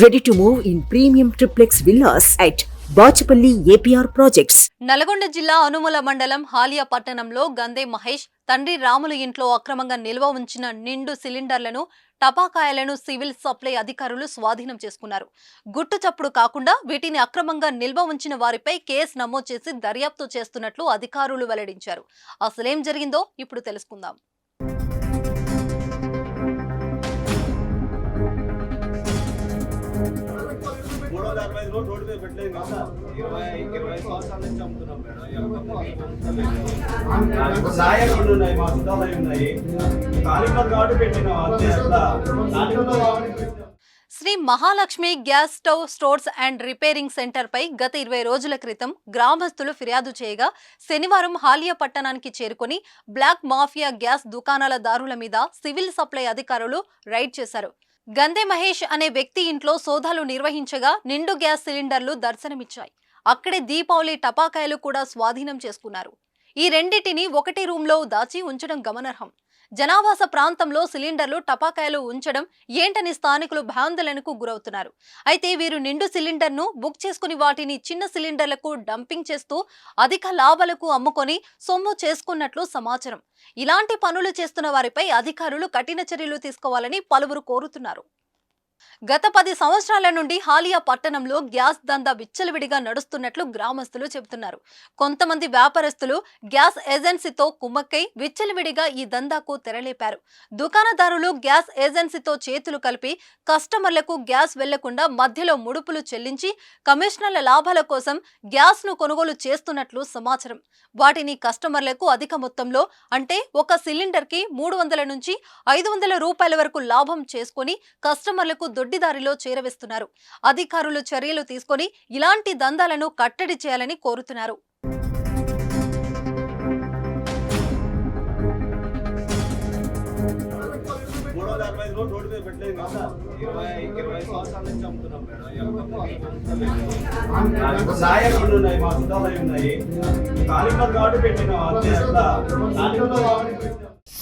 Ready to move in premium triplex villas at Bachupally APR projects Nalgonda జిల్లా అనుమల మండలం హాలియా పట్టణంలో గందే మహేష్ తండ్రి రాములు ఇంట్లో అక్రమంగా నిల్వ ఉంచిన నిండు సిలిండర్లను టపాకాయలను సివిల్ సప్లై అధికారులు స్వాధీనం చేసుకున్నారు. గుట్టు చప్పుడు కాకుండా వీటిని అక్రమంగా నిల్వ ఉంచిన వారిపై కేసు నమోదు చేసి దర్యాప్తు చేస్తున్నట్లు అధికారులు వెల్లడించారు. అసలేం జరిగిందో ఇప్పుడు తెలుసుకుందాం. మూడు వందల అరవై ఐదు రోడ్డు మీద పెట్టలేదు కదా ఇరవై ఇరవై సంవత్సరాల నుంచి అమ్ముతున్నాం మేడం ఎవరికన్నా సాయం ఉన్నాయి మా సుధాలయం ఉన్నాయి కాలింపర్ కాబట్టి పెట్టినాం అంతే అట్లా కాబట్టి Sri Mahalakshmi gas stove stores and repairing సెంటర్పై గత ఇరవై రోజుల క్రితం గ్రామస్తులు ఫిర్యాదు చేయగా శనివారం హాలియా పట్టణానికి చేరుకుని బ్లాక్ మాఫియా గ్యాస్ దుకాణాల దారుల మీద సివిల్ సప్లై అధికారులు రైడ్ చేశారు. గందే మహేష్ అనే వ్యక్తి ఇంట్లో సోదాలు నిర్వహించగా నిండు గ్యాస్ సిలిండర్లు దర్శనమిచ్చాయి. అక్కడే దీపావళి టపాకాయలు కూడా స్వాధీనం చేసుకున్నారు. ఈ రెండింటిని ఒకటి రూమ్లో దాచి ఉంచడం గమనార్హం. జనావాస ప్రాంతంలో సిలిండర్లు టపాకాయలు ఉంచడం ఏంటని స్థానికులు భాందోళనకు గురవుతున్నారు. అయితే వీరు నిండు సిలిండర్ను బుక్ చేసుకుని వాటిని చిన్న సిలిండర్లకు డంపింగ్ చేస్తూ అధిక లాభాలకు అమ్ముకొని సొమ్ము చేసుకున్నట్లు సమాచారం. ఇలాంటి పనులు చేస్తున్న వారిపై అధికారులు కఠిన చర్యలు తీసుకోవాలని పలువురు కోరుతున్నారు. గత పది సంవత్సరాల నుండి హాలియా పట్టణంలో గ్యాస్ దందా విచ్చలవిడిగా నడుస్తున్నట్లు గ్రామస్తులు చెబుతున్నారు. కొంతమంది వ్యాపారస్తులు గ్యాస్ ఏజెన్సీతో కుమ్మక్కై విచ్చలవిడిగా ఈ దందాకు తెరలేపారు. దుకాణదారులు గ్యాస్ ఏజెన్సీతో చేతులు కలిపి కస్టమర్లకు గ్యాస్ వెళ్ళకుండా మధ్యలో ముడుపులు చెల్లించి కమిషనర్ల లాభాల కోసం గ్యాస్ను కొనుగోలు చేస్తున్నట్లు సమాచారం. వాటిని కస్టమర్లకు అధిక మొత్తంలో అంటే ఒక సిలిండర్కి మూడు వందల నుంచి ఐదు వందల రూపాయల వరకు లాభం చేసుకుని కస్టమర్లకు దొడ్డిదారిలో చేరవేస్తున్నారు. అధికారులు చర్యలు తీసుకొని ఇలాంటి దందాలను కట్టడి చేయాలని కోరుతున్నారు. ఉన్నాయి మా ఉన్నాయి.